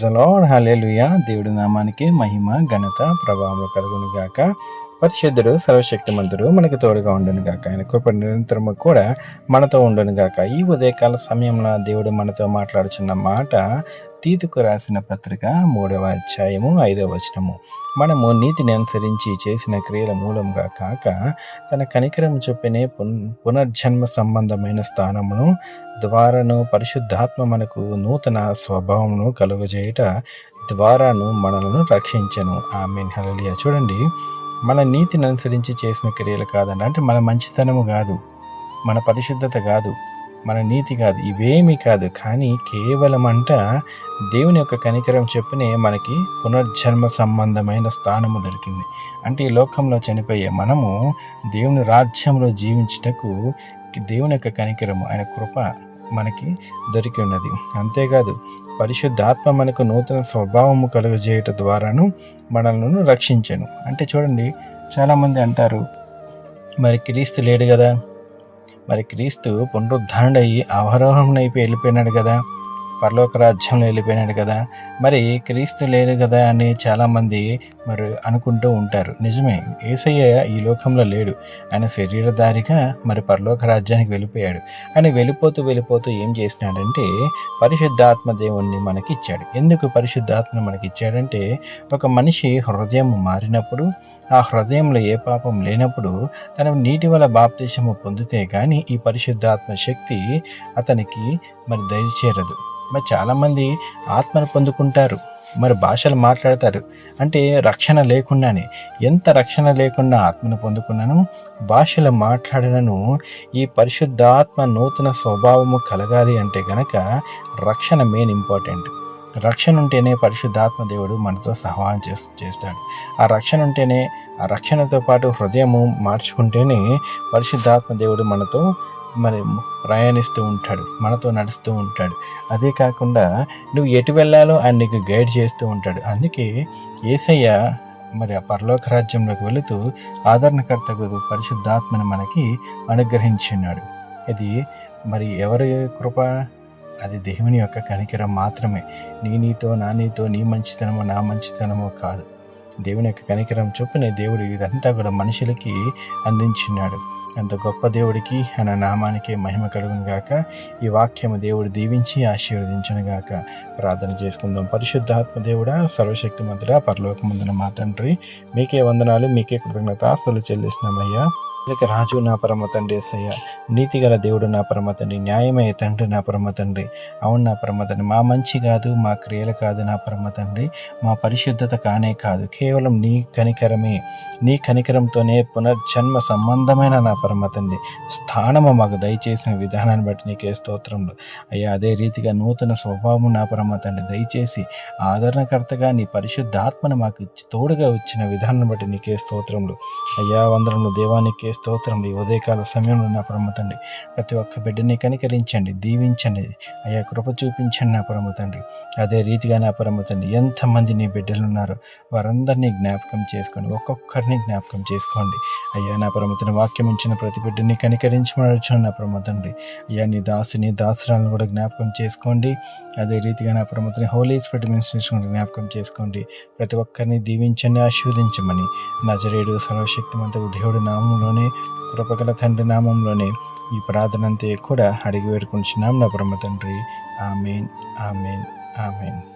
సలోడ్ హల్లెలూయా దేవుడి నామానికి మహిమ ఘనత ప్రభావం కలుగును గాక. పరిశుద్ధుడు సర్వశక్తిమంతుడు మనకు తోడుగా ఉండను గాక. ఆయన కృప నిరంతరము కూడా మనతో ఉండను గాక. ఈ ఉదయకాల సమయంలో దేవుడు మనతో మాట్లాడుచున్న మాట తీతుకు రాసిన పత్రిక మూడవ అధ్యాయము ఐదవ వచనము. మనము నీతిని అనుసరించి చేసిన క్రియల మూలంగా కాక తన కనికరం చొప్పినే పున్ పునర్జన్మ సంబంధమైన స్థానమును ద్వారాను పరిశుద్ధాత్మ మనకు నూతన స్వభావమును కలుగజేయుట ద్వారాను మనలను రక్షించను. ఆమె హలలియ చూడండి మన నీతిని అనుసరించి చేసిన క్రియలు కాదండి. అంటే మన మంచితనము కాదు మన పరిశుద్ధత కాదు. మన నీతి కాదు ఇవేమీ కాదు కానీ కేవలం అంట దేవుని యొక్క కనికరం చెప్పునే మనకి పునర్జన్మ సంబంధమైన స్థానము దొరికింది. అంటే ఈ లోకంలో చనిపోయే మనము దేవుని రాజ్యంలో జీవించుటకు దేవుని యొక్క కనికరము ఆయన కృప మనకి దొరికి ఉన్నది. అంతేకాదు పరిశుద్ధాత్మ మనకు నూతన స్వభావము కలుగజేయట ద్వారాను మనల్ని రక్షించను. అంటే చూడండి చాలామంది అంటారు మరి క్రీస్తు లేడు కదా? మరి క్రీస్తు పునరుద్ధరణ అయ్యి అవరోహం అయిపోయి వెళ్ళిపోయినాడు కదా. పరలోక రాజ్యంలో వెళ్ళిపోయినాడు కదా. మరి క్రీస్తు లేడు కదా అని చాలామంది మరి అనుకుంటూ ఉంటారు. నిజమే ఏసయ్య ఈ లోకంలో లేడు. ఆయన శరీరధారిగా మరి పరలోక రాజ్యానికి వెళ్ళిపోయాడు. ఆయన వెళ్ళిపోతూ వెళ్ళిపోతూ ఏం చేసినాడంటే పరిశుద్ధాత్మ దేవుణ్ణి మనకి ఇచ్చాడు ఎందుకు పరిశుద్ధాత్మ మనకి ఇచ్చాడంటే ఒక మనిషి హృదయం మారినప్పుడు ఆ హృదయంలో ఏ పాపం లేనప్పుడు తన నీటి వల్ల బాప్తీసము పొందితే కానీ ఈ పరిశుద్ధాత్మ శక్తి అతనికి మరి దయచేరదు. మరి చాలామంది ఆత్మను పొందుకుంటారు. మరి భాషలు మాట్లాడతారు. అంటే రక్షణ లేకుండానే ఎంత రక్షణ లేకుండా ఆత్మను పొందుకున్నాను భాషలు మాట్లాడినను ఈ పరిశుద్ధాత్మ నూతన స్వభావము కలగాలి అంటే గనక రక్షణ మెయిన్ ఇంపార్టెంట్ రక్షణ ఉంటేనే పరిశుద్ధాత్మ దేవుడు మనతో సహాయం చేస్తాడు. ఆ రక్షణ ఉంటేనే ఆ రక్షణతో పాటు హృదయము మార్చుకుంటేనే పరిశుద్ధాత్మ దేవుడు మనతో మరి ప్రయాణిస్తూ ఉంటాడు మనతో నడుస్తూ ఉంటాడు. అదే కాకుండా నువ్వు ఎటు వెళ్ళాలో ఆయన నీకు గైడ్ చేస్తూ ఉంటాడు. అందుకే ఏసయ్య మరి ఆ పరలోక రాజ్యంలోకి వెళుతూ ఆదరణకర్తకు పరిశుద్ధాత్మను మనకి అనుగ్రహించున్నాడు. ఇది మరి ఎవరి కృప? అది దేవుని యొక్క కనికరం మాత్రమే. నీ నీతో నా నీతో నీ మంచితనమో నా మంచితనమో కాదు. దేవుని యొక్క కనికరం చొప్పునే దేవుడు ఇదంతా కూడా మనుషులకి అందించినాడు. అంత గొప్ప దేవుడికి ఆయన నామానికి మహిమ కలుగును గాక. ఈ వాక్యము దేవుడు దీవించి ఆశీర్వదించను గాక. ప్రార్థన చేసుకుందాం. పరిశుద్ధాత్మ దేవుడా సర్వశక్తి మంతుడా పరలోకమందున మా తండ్రి మీకే వందనాలు మీకే కృతజ్ఞత ఆస్తులు చెల్లిస్తున్నామయ్యా. ఇక రాజు నా పరమ తండ్రి ఎస్సయ్య నీతిగల దేవుడు నా పరమ తండ్రి. న్యాయమయ్యే తండ్రి నా పరమ తండ్రి. అవును నా పరమ తండ్రి. మా మంచి కాదు మా క్రియలు కాదు నా పరమ తండ్రి. మా పరిశుద్ధత కానే కాదు. కేవలం నీ కనికరమే. నీ కనికరంతోనే పునర్జన్మ సంబంధమైన నా పరమ తండ్రి. స్థానము మాకు దయచేసిన విధానాన్ని బట్టి నీకే స్తోత్రంలో అయ్యా అదే రీతిగా నూతన స్వభావం నా పరమ తండ్రి. దయచేసి ఆదరణకర్తగా నీ పరిశుద్ధాత్మను మాకు తోడుగా వచ్చిన విధానాన్ని బట్టి నీకే స్తోత్రంలో అయ్యా వందరంలో దేవానికి స్తోత్రం. ఈ ఉదయకాల సమయంలో నా పరమ తండ్రి ప్రతి ఒక్క బిడ్డని కనికరించండి దీవించండి. అయ్యా కృప చూపించండి నా పరమ తండ్రి. అదే రీతిగా నా పరమ తండ్రి ఎంతమంది నీ బిడ్డలు ఉన్నారో వారందరినీ జ్ఞాపకం చేసుకోండి. ఒక్కొక్కరిని జ్ఞాపకం చేసుకోండి. అయ్యా నా పరమతని వాక్యం ఇచ్చిన ప్రతి బిడ్డని కనికరించమని నా పరమ తండ్రి. అయ్యా నీ దాసుని దాసురాలను కూడా జ్ఞాపకం చేసుకోండి. అదే రీతిగా నా పరమతని హోలీ స్పిరిట్ మినిస్ట్రేషన్ జ్ఞాపకం చేసుకోండి. ప్రతి ఒక్కరిని దీవించండి ఆశీర్వదించమని. నజరేడు సర్వశక్తిమంతుడు దేవుడు నామంలోనే కృపగల తండ్రి నామంలోనే ఈ ప్రార్థన కూడా అడిగి వేడుకుంటున్నాం నా బ్రహ్మ తండ్రి. Amen amen amen.